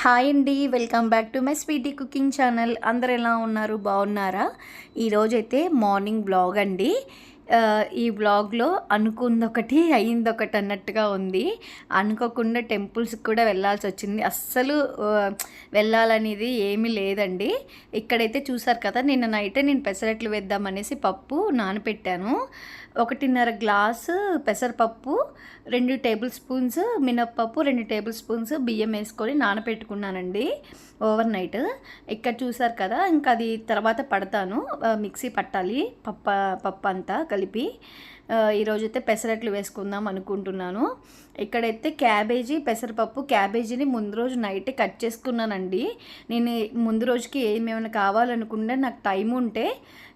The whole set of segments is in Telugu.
హాయ్ అండి welcome back to my sweety cooking channel. అందరు ఎలా ఉన్నారు? బాగున్నారా? ఈరోజైతే మార్నింగ్ బ్లాగ్ అండి. ఈ బ్లాగ్లో అనుకుందొకటి అయిందొకటి అన్నట్టుగా ఉంది. అనుకోకుండా టెంపుల్స్కి కూడా వెళ్ళాల్సి వచ్చింది. అస్సలు వెళ్ళాలనేది ఏమీ లేదండి. ఇక్కడైతే చూసారు కదా నిన్న నైటే నేను పెసరట్లు వేద్దామనేసి పప్పు నానపెట్టాను. ఒకటిన్నర గ్లాసు పెసరపప్పు రెండు టేబుల్ స్పూన్స్ మినప్పప్పు రెండు టేబుల్ స్పూన్స్ బియ్యం వేసుకొని నానబెట్టుకున్నానండి ఓవర్ నైట్. ఇక్కడ చూసారు కదా ఇంకా అది తర్వాత పడతాను. మిక్సీ పట్టాలి పప్ప పప్పు అంతా కలిపి. ఈరోజైతే పెసరట్లు వేసుకుందాం అనుకుంటున్నాను. ఇక్కడైతే క్యాబేజీ పెసరపప్పు క్యాబేజీని ముందు రోజు నైట్ కట్ చేసుకున్నానండి. నేను ముందు రోజుకి ఏమేమైనా కావాలనుకుంటే నాకు టైం ఉంటే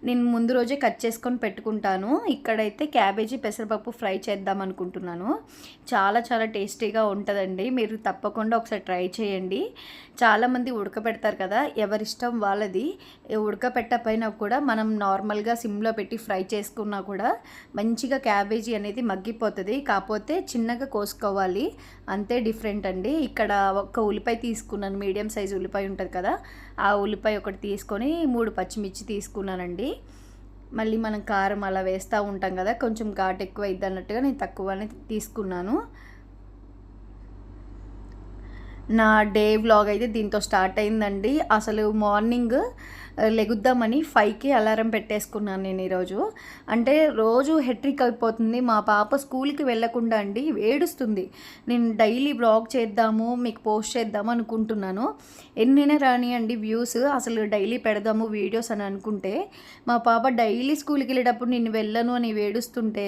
నేను ముందు రోజే కట్ చేసుకొని పెట్టుకుంటాను. ఇక్కడైతే క్యాబేజీ పెసరపప్పు ఫ్రై చేద్దాం అనుకుంటున్నాను. చాలా చాలా టేస్టీగా ఉంటుందండి. మీరు తప్పకుండా ఒకసారి ట్రై చేయండి. చాలామంది ఉడకబెడతారు కదా ఎవరిష్టం వాళ్ళది. ఉడకపెట్టపైన కూడా మనం నార్మల్గా సిమ్లో పెట్టి ఫ్రై చేసుకున్నా కూడా మంచిగా క్యాబేజీ అనేది మగ్గిపోతుంది. కాకపోతే చిన్నగా కోసుకోవాలి. అంతే డిఫరెంట్ అండి. ఇక్కడ ఒక ఉల్లిపాయ తీసుకున్నాను. మీడియం సైజ్ ఉల్లిపాయ ఉంటుంది కదా ఆ ఉల్లిపాయ ఒకటి తీసుకొని మూడు పచ్చిమిర్చి తీసుకున్నానండి. మళ్ళీ మనం కారం అలా వేస్తూ ఉంటాం కదా కొంచెం ఘాటు ఎక్కువ అయింది అన్నట్టుగా నేను తక్కువనే తీసుకున్నాను. నా డే వ్లాగ్ అయితే దీంతో స్టార్ట్ అయిందండి. అసలు మార్నింగ్ లెగుద్దామని ఫైవ్కి అలారం పెట్టేసుకున్నాను నేను ఈరోజు. అంటే రోజు హెట్రిక్ అయిపోతుంది. మా పాప స్కూల్కి వెళ్ళకుండా అండి ఏడుస్తుంది. నేను డైలీ బ్లాగ్ చేద్దాము మీకు పోస్ట్ చేద్దాము అనుకుంటున్నాను. ఎన్నైనా రానియండి వ్యూస్ అసలు డైలీ పెడదాము వీడియోస్ అని అనుకుంటే. మా పాప డైలీ స్కూల్కి వెళ్ళేటప్పుడు నేను వెళ్ళను అని ఏడుస్తుంటే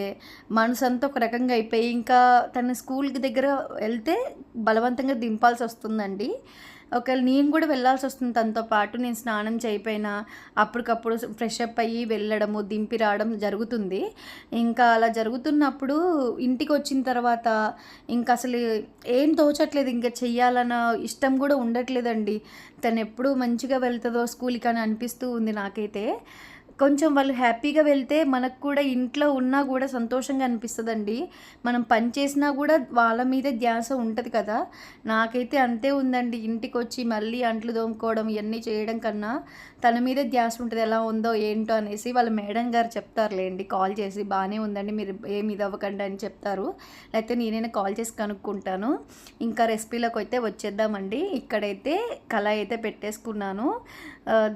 మనసు అంతా ఒక రకంగా అయిపోయి ఇంకా తన స్కూల్కి దగ్గర వెళ్తే బలవంతంగా దింపాల్సి వస్తుందండి ఒకవేళ నేను కూడా వెళ్ళాల్సి వస్తుంది తనతో పాటు నేను స్నానం చేయిపోయినా అప్పటికప్పుడు ఫ్రెష్ అప్ అయ్యి వెళ్ళడము దింపి రావడం జరుగుతుంది. ఇంకా అలా జరుగుతున్నప్పుడు ఇంటికి వచ్చిన తర్వాత ఇంకా అసలు ఏం తోచట్లేదు ఇంకా చెయ్యాలన్న ఇష్టం కూడా ఉండట్లేదండి. తను ఎప్పుడు మంచిగా వెళ్తుందో స్కూల్కి అని అనిపిస్తూ ఉంది నాకైతే. కొంచెం వాళ్ళు హ్యాపీగా వెళ్తే మనకు కూడా ఇంట్లో ఉన్నా కూడా సంతోషంగా అనిపిస్తుందండి. మనం పని చేసినా కూడా వాళ్ళ మీదే ధ్యాస ఉంటుంది కదా. నాకైతే అంతే ఉందండి. ఇంటికి వచ్చి మళ్ళీ అంట్లు తోముకోవడం ఇవన్నీ చేయడం కన్నా తన మీదే ధ్యాస ఉంటుంది. ఎలా ఉందో ఏంటో అనేసి వాళ్ళ మేడం గారు చెప్తారులేండి. కాల్ చేసి బాగానే ఉందండి. మీరు ఏమి ఇది అవ్వకండి అని చెప్తారు. లేకపోతే నేనైనా కాల్ చేసి కనుక్కుంటాను. ఇంకా రెసిపీలోకి అయితే వచ్చేద్దామండి. ఇక్కడైతే కళ అయితే పెట్టేసుకున్నాను.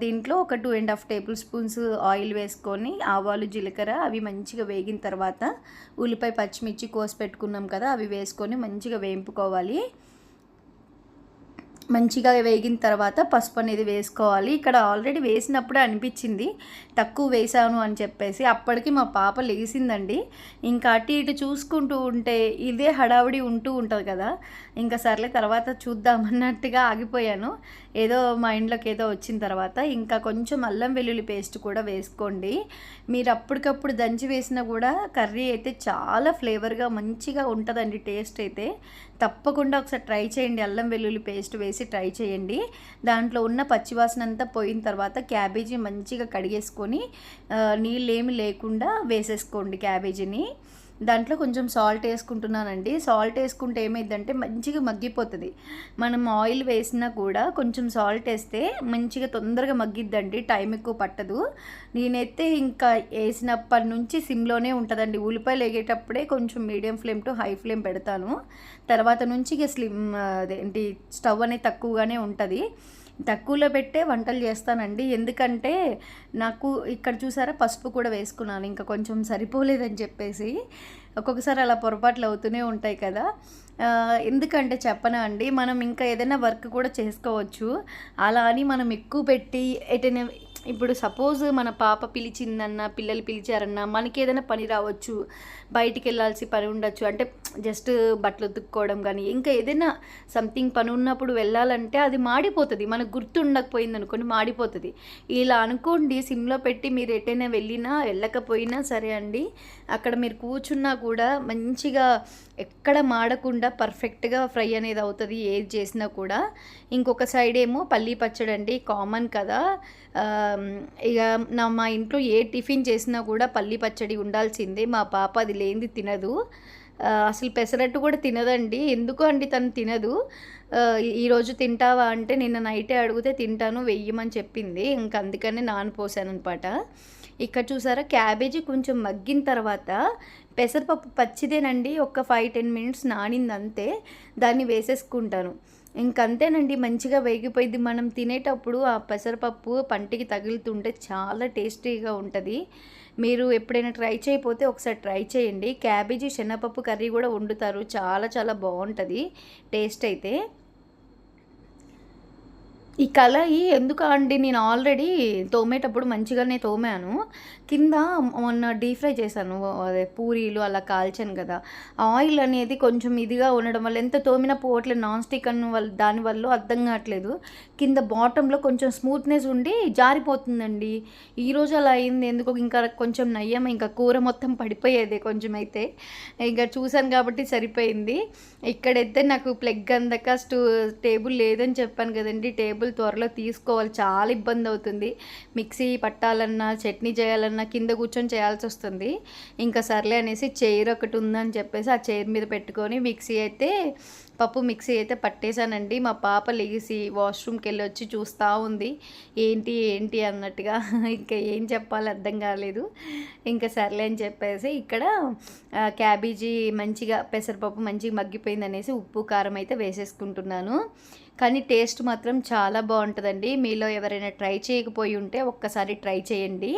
దీంట్లో ఒక two and half tablespoons oil వేసుకొని ఆవాలు జీలకర్ర అవి మంచిగా వేగిన తర్వాత ఉల్లిపాయ పచ్చిమిర్చి కోసి పెట్టుకున్నాం కదా అవి వేసుకొని మంచిగా వేయింపుకోవాలి మంచిగా వేగిన తర్వాత పసుపు అనేది వేసుకోవాలి. ఇక్కడ ఆల్రెడీ వేసినప్పుడే అనిపించింది తక్కువ వేసాను అని చెప్పేసి. అప్పటికి మా పాప లేచిందండి. ఇంకా అటు ఇటు చూసుకుంటూ ఉంటే ఇదే హడావిడి ఉంటూ ఉంటుంది కదా. ఇంకా సర్లే తర్వాత చూద్దామన్నట్టుగా ఆగిపోయాను. ఏదో మైండ్లోకి ఏదో వచ్చిన తర్వాత ఇంకా కొంచెం అల్లం వెల్లుల్లి పేస్ట్ కూడా వేసుకోండి. మీరు అప్పటికప్పుడు దంచి వేసినా కూడా కర్రీ అయితే చాలా ఫ్లేవర్గా మంచిగా ఉంటుందండి టేస్ట్ అయితే. తప్పకుండా ఒకసారి ట్రై చేయండి. అల్లం వెల్లుల్లి పేస్ట్ వేసి ట్రై చేయండి. దాంట్లో ఉన్న పచ్చివాసన అంతా పోయిన తర్వాత క్యాబేజీ మంచిగా కడిగేసుకొని నీళ్ళు నీళ్ళేమి లేకుండా వేసేసుకోండి క్యాబేజీని. దాంట్లో కొంచెం సాల్ట్ వేసుకుంటున్నానండి. సాల్ట్ వేసుకుంటే ఏమైందంటే మంచిగా మగ్గిపోతుంది. మనం ఆయిల్ వేసినా కూడా కొంచెం సాల్ట్ వేస్తే మంచిగా తొందరగా మగ్గిద్దండి. టైం ఎక్కువ పట్టదు. నేనైతే ఇంకా వేసినప్పటి నుంచి సిమ్లోనే ఉంటుందండి. ఉల్లిపాయలు వేగేటప్పుడే కొంచెం medium flame to high flame పెడతాను. తర్వాత నుంచి ఇక స్లిమ్ అదేంటి స్టవ్ అనేది తక్కువగానే ఉంటుంది. తక్కువలో పెట్టే వంటలు చేస్తానండి. ఎందుకంటే నాకు ఇక్కడ చూసారా పసుపు కూడా వేసుకున్నాను. ఇంకా కొంచెం సరిపోలేదని చెప్పేసి ఒక్కొక్కసారి అలా పొరపాట్లు అవుతూనే ఉంటాయి కదా. ఎందుకంటే చెప్పనా అండి మనం ఇంకా ఏదైనా వర్క్ కూడా చేసుకోవచ్చు. అలా అని మనం ఎక్కువ పెట్టి ఎటైనా ఇప్పుడు సపోజ్ మన పాప పిలిచిందన్న పిల్లలు పిలిచారన్నా మనకి ఏదైనా పని రావచ్చు బయటికి వెళ్ళాల్సి పని ఉండొచ్చు. అంటే జస్ట్ బట్టలు ఉతుక్కోవడం కానీ ఇంకా ఏదైనా సంథింగ్ పని ఉన్నప్పుడు వెళ్ళాలంటే అది మాడిపోతుంది. మనకు గుర్తుండకపోయింది అనుకోండి మాడిపోతుంది. ఇలా అనుకోండి సిమ్లో పెట్టి మీరు ఎటైనా వెళ్ళినా వెళ్ళకపోయినా సరే అండి అక్కడ మీరు కూర్చున్నా కూడా మంచిగా ఎక్కడ మాడకుండా పర్ఫెక్ట్గా ఫ్రై అనేది అవుతుంది ఏది చేసినా కూడా. ఇంకొక సైడ్ ఏమో పల్లీ పచ్చడి అండి కామన్ కదా. ఇక నా మా ఇంట్లో ఏ టిఫిన్ చేసినా కూడా పల్లీ పచ్చడి ఉండాల్సిందే. మా పాప అది లేనిది తినదు. అసలు పెసరట్టు కూడా తినదండి. ఎందుకు అండి తను తినదు? ఈరోజు తింటావా అంటే నిన్న నైటే అడిగితే తింటాను వెయ్యమని చెప్పింది. ఇంక అందుకనే నానపోసాను అనమాట ఇక్కడ చూసారా క్యాబేజీ కొంచెం మగ్గిన తర్వాత పెసరపప్పు పచ్చిదేనండి. ఒక ఫైవ్ టెన్ మినిట్స్ నానింది అంతే దాన్ని వేసేసుకుంటాను. ఇంకంతేనండి మంచిగా వేగిపోయింది మనం తినేటప్పుడు ఆ పెసరపప్పు పంటికి తగులుతుంటే చాలా టేస్టీగా ఉంటుంది. మీరు ఎప్పుడైనా ట్రై చేయకపోతే ఒకసారి ట్రై చేయండి. క్యాబేజీ శనగపప్పు కర్రీ కూడా వండుతారు. చాలా చాలా బాగుంటుంది టేస్ట్ అయితే. ఈ కళాయి ఎందుకు అండి? నేను ఆల్రెడీ తోమేటప్పుడు మంచిగానే తోమాను. కింద మొన్న డీప్ ఫ్రై చేశాను. అదే పూరీలు అలా కాల్చాను కదా. ఆయిల్ అనేది కొంచెం ఇదిగా ఉండడం వల్ల ఎంత తోమినా పోవట్లేదు. నాన్ స్టిక్ అని వల్ల దానివల్ల అర్థం కావట్లేదు. కింద బాటంలో కొంచెం స్మూత్నెస్ ఉండి జారిపోతుందండి. ఈరోజు అలా అయింది. ఎందుకు ఇంకా కొంచెం నయ్యం ఇంకా కూర మొత్తం పడిపోయేది కొంచెం అయితే ఇంకా చూశాను కాబట్టి సరిపోయింది. ఇక్కడైతే నాకు ప్లగ్ అందక స్టూ టేబుల్ లేదని చెప్పాను కదండి. టేబుల్ త్వరలో తీసుకోవాలి. చాలా ఇబ్బంది అవుతుంది. మిక్సీ పట్టాలన్నా చట్నీ చేయాలన్నా కింద కూర్చొని చేయాల్సి వస్తుంది. ఇంకా సర్లే అనేసి చైర్ ఒకటి ఉందని చెప్పేసి ఆ చైర్ మీద పెట్టుకొని మిక్సీ అయితే పప్పు మిక్సీ అయితే పట్టేశానండి. మా పాప లేచి వాష్రూమ్కి వెళ్ళి వచ్చి చూస్తూ ఉంది. ఏంటి ఏంటి అన్నట్టుగా. ఇంకా ఏం చెప్పాలి అర్థం కాలేదు. ఇంకా సర్లే అని చెప్పేసి ఇక్కడ క్యాబేజీ మంచిగా పెసరపప్పు మంచిగా మగ్గిపోయింది అనేసి ఉప్పు కారం అయితే వేసేసుకుంటున్నాను. కానీ టేస్ట్ మాత్రం చాలా బాగుంటుందండి. మీలో ఎవరైనా ట్రై చేయకపోయి ఉంటే ఒక్కసారి ట్రై చేయండి.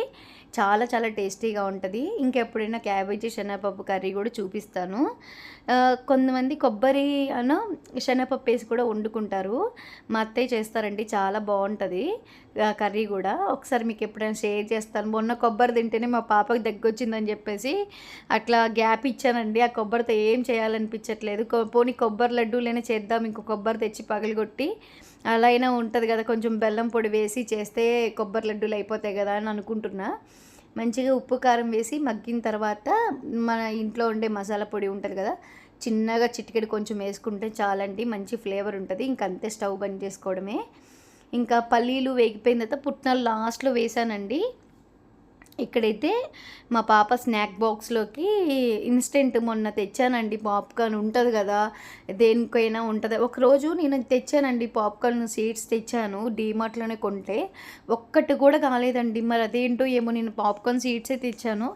చాలా చాలా టేస్టీగా ఉంటుంది. ఇంకెప్పుడైనా క్యాబేజీ శనగపప్పు కర్రీ కూడా చూపిస్తాను. కొంతమంది కొబ్బరి అను శనగపప్పు వేసి కూడా వండుకుంటారు. మా అత్తయ్య చేస్తారండి చాలా బాగుంటుంది కర్రీ కూడా. ఒకసారి మీకు ఎప్పుడైనా షేర్ చేస్తాను. మొన్న కొబ్బరి తింటేనే మా పాపకి దగ్గొచ్చిందని చెప్పేసి అట్లా గ్యాప్ ఇచ్చానండి. ఆ కొబ్బరితో ఏం చేయాలనిపించట్లేదు. కొ- పోనీ కొబ్బరి లడ్డూలైనా చేద్దాం ఇంకో కొబ్బరి తెచ్చి పగలగొట్టి అలా అయినా ఉంటుంది కదా కొంచెం బెల్లం పొడి వేసి చేస్తే కొబ్బరి లడ్డూలు అయిపోతాయి కదా అని అనుకుంటున్నా. మంచిగా ఉప్పు కారం వేసి మగ్గిన తర్వాత మన ఇంట్లో ఉండే మసాలా పొడి ఉంటుంది కదా చిన్నగా చిటికెడు కొంచెం వేసుకుంటే చాలండి మంచి ఫ్లేవర్ ఉంటుంది. ఇంకంతే స్టవ్ బంద్ చేసుకోవడమే. ఇంకా పల్లీలు వేగిపోయిన తర్వాత పుట్నాలు లాస్ట్లో వేసానండి. ఇక్కడైతే మా పాప స్నాక్ బాక్స్లోకి ఇన్స్టెంట్ మొన్న తెచ్చానండి పాప్కార్న్ ఉంటుంది కదా దేనికైనా ఉంటుంది. ఒకరోజు నేను తెచ్చానండి పాప్కార్న్ సీడ్స్ తెచ్చాను డీమార్ట్లోనే కొంటే. ఒక్కటి కూడా కాలేదండి. మరి అదేంటో ఏమో నేను పాప్కార్న్ సీడ్సే తెచ్చాను.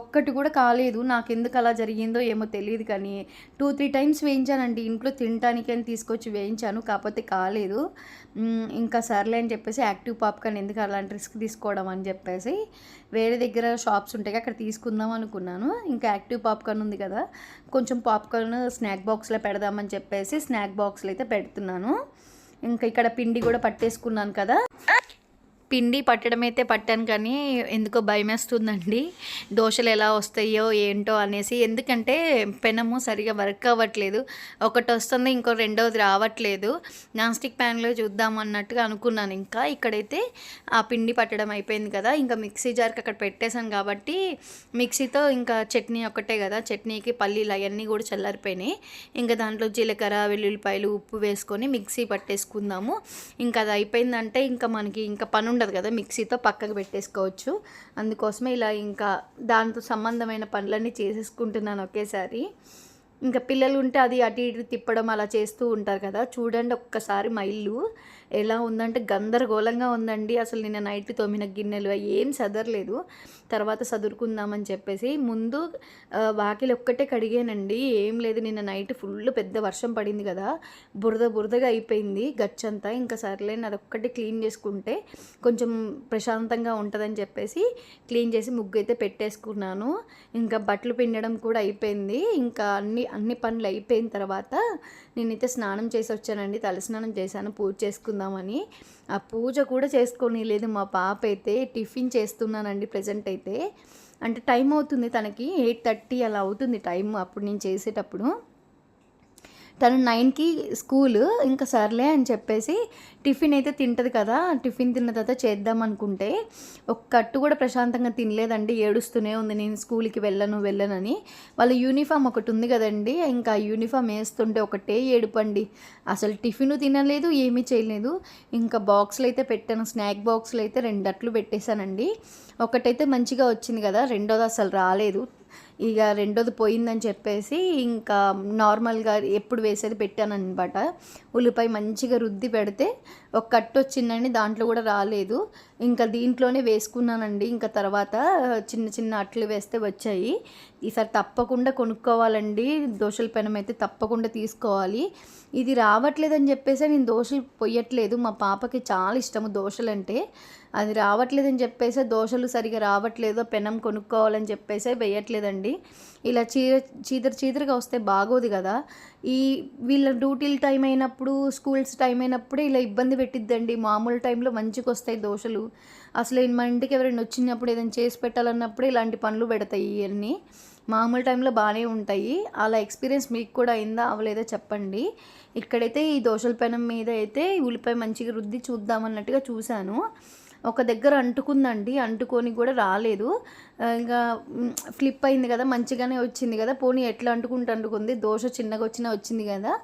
ఒక్కటి కూడా కాలేదు. నాకు ఎందుకు అలా జరిగిందో ఏమో తెలియదు కానీ టూ త్రీ టైమ్స్ వేయించానండి. ఇంట్లో తినడానికి అని తీసుకొచ్చి వేయించాను కాకపోతే కాలేదు. ఇంకా సర్లే అని చెప్పేసి యాక్టివ్ పాప్కార్న్ ఎందుకు అలాంటి రిస్క్ తీసుకోవడం అని చెప్పేసి వేరే దగ్గర షాప్స్ ఉంటాయి అక్కడ తీసుకుందాం అనుకున్నాను. ఇంకా యాక్టివ్ పాప్కార్న్ ఉంది కదా కొంచెం పాప్కార్న్ స్నాక్ బాక్స్లో పెడదామని చెప్పేసి స్నాక్ బాక్స్లో అయితే పెడుతున్నాను. ఇంకా ఇక్కడ పిండి కూడా పట్టేసుకున్నాను కదా. పిండి పట్టడం అయితే పట్టాను కానీ ఎందుకో భయమేస్తుందండి. దోశలు ఎలా వస్తాయో ఏంటో అనేసి. ఎందుకంటే పెనము సరిగా వర్క్ అవ్వట్లేదు. ఒకటి వస్తుంది ఇంకో రెండవది రావట్లేదు. నాన్ స్టిక్ ప్యాన్లో చూద్దాం అన్నట్టుగా అనుకున్నాను. ఇంకా ఇక్కడైతే ఆ పిండి పట్టడం అయిపోయింది కదా. ఇంకా మిక్సీ జార్కి అక్కడ పెట్టేశాను కాబట్టి మిక్సీతో ఇంకా చట్నీ ఒకటే కదా. చట్నీకి పల్లీలు అవన్నీ కూడా చల్లారిపోయినాయి. ఇంకా దాంట్లో జీలకర్ర వెల్లుల్లిపాయలు ఉప్పు వేసుకొని మిక్సీ పట్టేసుకుందాము. ఇంకా అది అయిపోయిందంటే ఇంకా మనకి ఇంకా పని ఉండదు కదా మిక్సీతో పక్కకు పెట్టేసుకోవచ్చు. అందుకోసమే ఇలా ఇంకా దాంతో సంబంధమైన పనులన్నీ చేసేసుకుంటున్నాను ఒకేసారి. ఇంకా పిల్లలు ఉంటే అది అటు ఇటు తిప్పడం అలా చేస్తూ ఉంటారు కదా చూడండి ఒక్కసారి మా ఇల్లు ఎలా ఉందంటే గందరగోళంగా ఉందండి. అసలు నిన్న నైట్ తోమిన గిన్నెలు ఏం సదరలేదు. తర్వాత సదురుకుందామని చెప్పేసి ముందు వాకిలి ఒక్కటే కడిగానండి. ఏం లేదు నిన్న నైట్ ఫుల్ పెద్ద వర్షం పడింది కదా. బురద బురదగా అయిపోయింది గచ్చంతా. ఇంకా సర్లే అది ఒక్కటి క్లీన్ చేసుకుంటే కొంచెం ప్రశాంతంగా ఉంటుందని చెప్పేసి క్లీన్ చేసి ముగ్గు అయితే పెట్టేసుకున్నాను. ఇంకా బట్టలు పిండడం కూడా అయిపోయింది. ఇంకా అన్ని అన్ని పనులు అయిపోయిన తర్వాత నేనైతే స్నానం చేసి వచ్చానండి. తలస్నానం చేశాను పూజ చేసుకుందాం చేసుకుందామని ఆ పూజ కూడా చేసుకొని లేదు మా పాప అయితే టిఫిన్ చేస్తున్నానండి ప్రజెంట్ అయితే. అంటే టైం అవుతుంది తనకి ఎయిట్ థర్టీ అలా అవుతుంది టైం అప్పుడు నేను చేసేటప్పుడు. తను నైన్కి స్కూల్ ఇంకా సర్లే అని చెప్పేసి టిఫిన్ అయితే తింటుంది కదా టిఫిన్ తిన్న తర్వాత చేద్దాం అనుకుంటే ఒక కట్టు కూడా ప్రశాంతంగా తినలేదండి ఏడుస్తూనే ఉంది నేను స్కూల్కి వెళ్ళను వెళ్ళనని. వాళ్ళ యూనిఫామ్ ఒకటి ఉంది కదండి ఇంకా యూనిఫామ్ వేస్తుంటే ఒకటే ఏడుపండి. అసలు టిఫిన్ తినలేదు ఏమీ చేయలేదు. ఇంకా బాక్స్లు అయితే పెట్టాను స్నాక్ బాక్స్లు అయితే రెండు అట్లు పెట్టేశానండి. ఒకటైతే మంచిగా వచ్చింది కదా రెండోది అసలు రాలేదు. ఇక రెండోది పోయిందని చెప్పేసి ఇంకా నార్మల్గా ఎప్పుడు వేసేది పెట్టాను అనమాట ఉల్లిపాయ మంచిగా రుద్ది పెడితే ఒక కట్టు వచ్చిందండి దాంట్లో కూడా రాలేదు. ఇంకా దీంట్లోనే వేసుకున్నానండి. ఇంకా తర్వాత చిన్న చిన్న అట్లు వేస్తే వచ్చాయి. ఈసారి తప్పకుండా కొనుక్కోవాలండి. దోశల పెనం అయితే తప్పకుండా తీసుకోవాలి. ఇది రావట్లేదని చెప్పేసి నేను దోశలు పొయ్యట్లేదు. మా పాపకి చాలా ఇష్టము దోశలు అంటే అది రావట్లేదని చెప్పేసి దోశలు సరిగా రావట్లేదు. పెనం కొనుక్కోవాలని చెప్పేసి వేయట్లేదండి. ఇలా చీర చీదర చీదరగా వస్తే బాగోదు కదా. ఈ వీళ్ళ డ్యూటీల టైం అయినప్పుడు స్కూల్స్ టైం అయినప్పుడు ఇలా ఇబ్బంది పెట్టిద్దండి. మామూలు టైంలో మంచిగా వస్తాయి దోశలు అసలు మా ఇంటికి ఎవరైనా వచ్చినప్పుడు ఏదైనా చేసి పెట్టాలన్నప్పుడు ఇలాంటి పనులు పెడతాయి ఇవన్నీ మామూలు టైంలో బాగానే ఉంటాయి. అలా ఎక్స్పీరియన్స్ మీకు కూడా అయిందా? అవలేదో? చెప్పండి. ఇక్కడైతే ఈ దోశల పెనం మీద అయితే ఉల్లిపాయ మంచిగా రుద్ది చూద్దామన్నట్టుగా చూశాను. ఒక దగ్గర అంటుకుందండి అంటుకొని కూడా రాలేదు. ఇంకా ఫ్లిప్ అయింది కదా మంచిగానే వచ్చింది కదా పోనీ ఎట్లా అంటుకుంటూ అంటుకుంది దోశ చిన్నగా వచ్చినా వచ్చింది కదా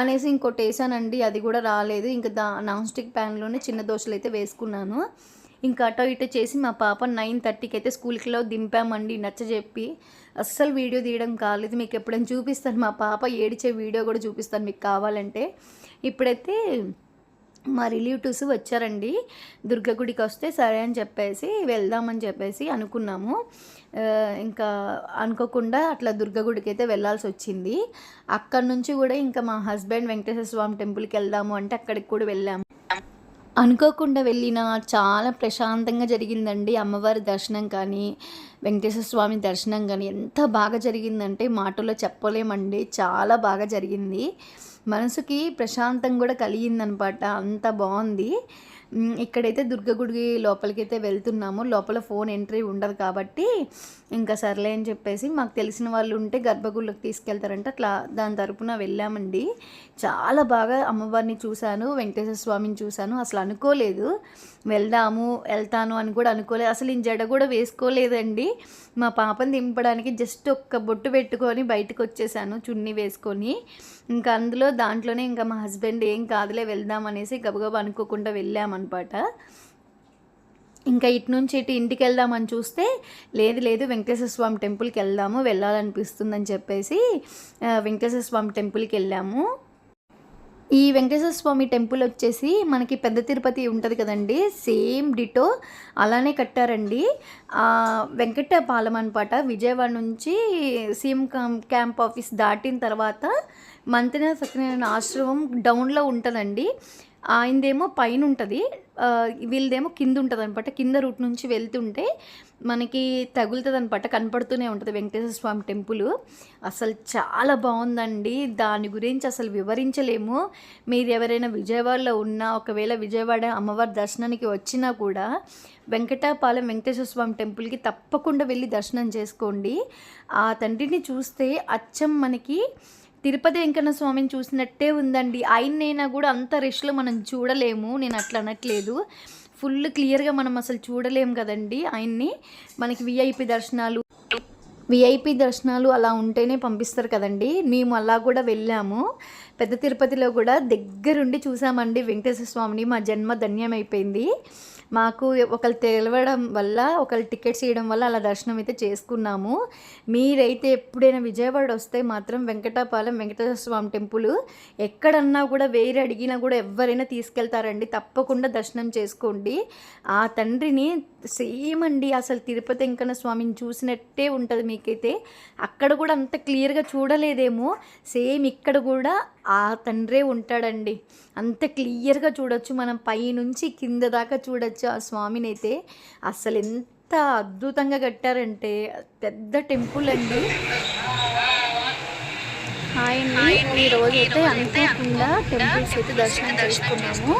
అనేసి ఇంకోటి వేసానండి అది కూడా రాలేదు. ఇంకా దా నాన్ స్టిక్ ప్యాన్లోనే చిన్న దోశలు అయితే వేసుకున్నాను. ఇంకా అటో ఇటో చేసి మా పాప నైన్ థర్టీకి అయితే స్కూల్కిలో దింపామండి నచ్చజెప్పి అస్సలు వీడియో తీయడం కాలేదు మీకు ఎప్పుడైనా చూపిస్తాను. మా పాప ఏడిచే వీడియో కూడా చూపిస్తాను మీకు కావాలంటే. ఇప్పుడైతే మా రిలేటివ్స్ వచ్చారండి. దుర్గగుడికి వస్తే సరే అని చెప్పేసి వెళ్దామని చెప్పేసి అనుకున్నాము. ఇంకా అనుకోకుండా అట్లా దుర్గగుడికి అయితే వెళ్ళాల్సి వచ్చింది. అక్కడ నుంచి కూడా ఇంకా మా హస్బెండ్ వెంకటేశ్వర స్వామి టెంపుల్కి వెళ్దాము అంటే అక్కడికి కూడా వెళ్ళాము. అనుకోకుండా వెళ్ళిన చాలా ప్రశాంతంగా జరిగిందండి. అమ్మవారి దర్శనం కానీ వెంకటేశ్వర స్వామి దర్శనం కానీ ఎంత బాగా జరిగిందంటే మాటల్లో చెప్పలేమండి. చాలా బాగా జరిగింది. మనసుకి ప్రశాంతం కూడా కలిగిందనమాట. అంత బాగుంది. ఇక్కడైతే దుర్గ గుడి లోపలికి అయితే వెళ్తున్నాము. లోపల ఫోన్ ఎంట్రీ ఉండదు కాబట్టి ఇంకా సర్లే అని చెప్పేసి మాకు తెలిసిన వాళ్ళు ఉంటే గర్భగుడిలోకి తీసుకెళ్తారంటే. అట్లా దాని తరపున వెళ్ళామండి. చాలా బాగా అమ్మవారిని చూశాను. వెంకటేశ్వర స్వామిని చూశాను. అసలు అనుకోలేదు. వెళ్దాము వెళ్తాను అని కూడా అనుకోలేదు అసలు ఈ జడ కూడా వేసుకోలేదండి. మా పాపని దింపడానికి జస్ట్ ఒక్క బొట్టు పెట్టుకొని బయటకు వచ్చేసాను చున్నీ వేసుకొని. ఇంకా అందులో దాంట్లోనే ఇంకా మా హస్బెండ్ ఏం కాదులే వెళ్దాం అనేసి గబగబా అనుకోకుండా వెళ్ళామన్నమాట. ఇంకా ఇటు నుంచి ఇటు ఇంటికి వెళ్దామని చూస్తే లేదు లేదు వెంకటేశ్వర స్వామి టెంపుల్కి వెళ్దాము వెళ్ళాలనిపిస్తుందని చెప్పేసి వెంకటేశ్వర స్వామి టెంపుల్కి వెళ్ళాము. ఈ వెంకటేశ్వర స్వామి టెంపుల్ వచ్చేసి మనకి పెద్ద తిరుపతి ఉంటుంది కదండి. సేమ్ డిటో అలానే కట్టారండి. ఆ, వెంకటపాలెం అనమాట విజయవాడ నుంచి సీఎం క్యాంప్ ఆఫీస్ దాటిన తర్వాత మంతెన సత్యనారాయణ ఆశ్రమం డౌన్లో ఉంటుందండి. ఆయనదేమో పైన ఉంటుంది వీళ్ళదేమో కింద ఉంటుంది అనమాట కింద రూట్ నుంచి వెళ్తుంటే మనకి తగులుతుంది అనమాట కనపడుతూనే ఉంటుంది. వెంకటేశ్వర స్వామి టెంపుల్. అసలు చాలా బాగుందండి. దాని గురించి అసలు వివరించలేము. మీరు ఎవరైనా విజయవాడలో ఉన్నా ఒకవేళ విజయవాడ అమ్మవారి దర్శనానికి వచ్చినా కూడా వెంకటాపాలెం వెంకటేశ్వర స్వామి టెంపుల్కి తప్పకుండా వెళ్ళి దర్శనం చేసుకోండి. ఆ తండ్రిని చూస్తే అచ్చం మనకి తిరుపతి వెంకన్న స్వామిని చూసినట్టే ఉందండి. ఆయన్నైనా కూడా అంత రష్లో మనం చూడలేము. నేను అట్లా అనట్లేదు. ఫుల్ క్లియర్గా మనం అసలు చూడలేము కదండి ఆయన్ని. మనకి విఐపి దర్శనాలు విఐపి దర్శనాలు అలా ఉంటేనే పంపిస్తారు కదండి. మేము అలా కూడా వెళ్ళాము. పెద్ద తిరుపతిలో కూడా దగ్గరుండి చూసామండి వెంకటేశ్వర స్వామిని. మా జన్మ ధన్యమైపోయింది. మాకు ఒకరు తెలవడం వల్ల ఒకరు టికెట్స్ ఇవ్వడం వల్ల అలా దర్శనం అయితే చేసుకున్నాము. మీరైతే ఎప్పుడైనా విజయవాడ వస్తే మాత్రం వెంకటాపాలెం వెంకటేశ్వర స్వామి టెంపుల్ ఎక్కడన్నా కూడా వేరే అడిగినా కూడా ఎవరైనా తీసుకెళ్తారండి. తప్పకుండా దర్శనం చేసుకోండి. ఆ తండ్రిని సేమ్ అండి. అసలు తిరుపతి వెంకన్న స్వామిని చూసినట్టే ఉంటుంది మీకైతే. అక్కడ కూడా అంత క్లియర్గా చూడలేదేమో. సేమ్ ఇక్కడ కూడా ఆ తండ్రే ఉంటాడండి. అంత క్లియర్గా చూడొచ్చు. మనం పైనుంచి కింద దాకా చూడొచ్చు ఆ స్వామిని అయితే అసలు ఎంత అద్భుతంగా కట్టారంటే. పెద్ద టెంపుల్ అండి. హాయ్ అండి ఈ రోజు అయితే అనుకోకుండా టెంపుల్స్ అయితే దర్శనం చేసుకున్నాము.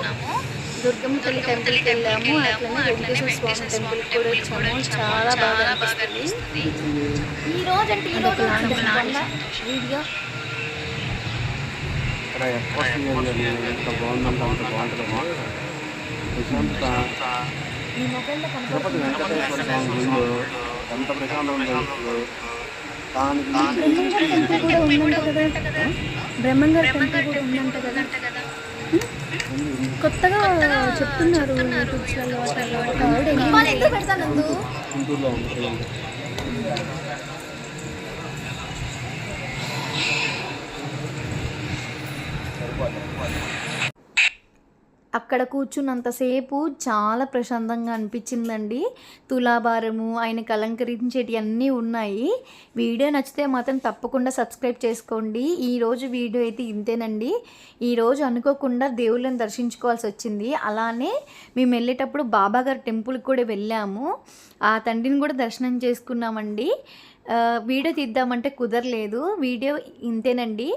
దుర్గమ్మ తల్లి టెంపుల్కి వెళ్ళాము. అట్లనే వెంకటేశ్వర స్వామి టెంపుల్కి కూడా వచ్చాము. చాలా బాగా అనిపిస్తుంది. ఈ రోజు అంటే ఈ రోజు వీడియో. తిరుపతి వెంకటేశ్వర స్వామి గుళ్ళు ఎంత ప్రశాంతంగా దానికి బ్రహ్మంగారి టెంపుల్ కూడా ఉందంట కదా. కొత్తగా చెప్తున్నారు యూట్యూబ్స్లలో అక్కడ కూర్చున్నంతసేపు చాలా ప్రశాంతంగా అనిపించిందండి. తులాభారము ఆయనకు అలంకరించేటి అన్నీ ఉన్నాయి. వీడియో నచ్చితే మాత్రం తప్పకుండా సబ్స్క్రైబ్ చేసుకోండి. ఈరోజు వీడియో అయితే ఇంతేనండి. ఈరోజు అనుకోకుండా దేవుళ్ళని దర్శించుకోవాల్సి వచ్చింది. అలానే మేము వెళ్ళేటప్పుడు బాబాగారి టెంపుల్కి కూడా వెళ్ళాము. ఆ తండ్రిని కూడా దర్శనం చేసుకున్నామండి. వీడియో తీద్దామంటే కుదరలేదు. వీడియో ఇంతేనండి.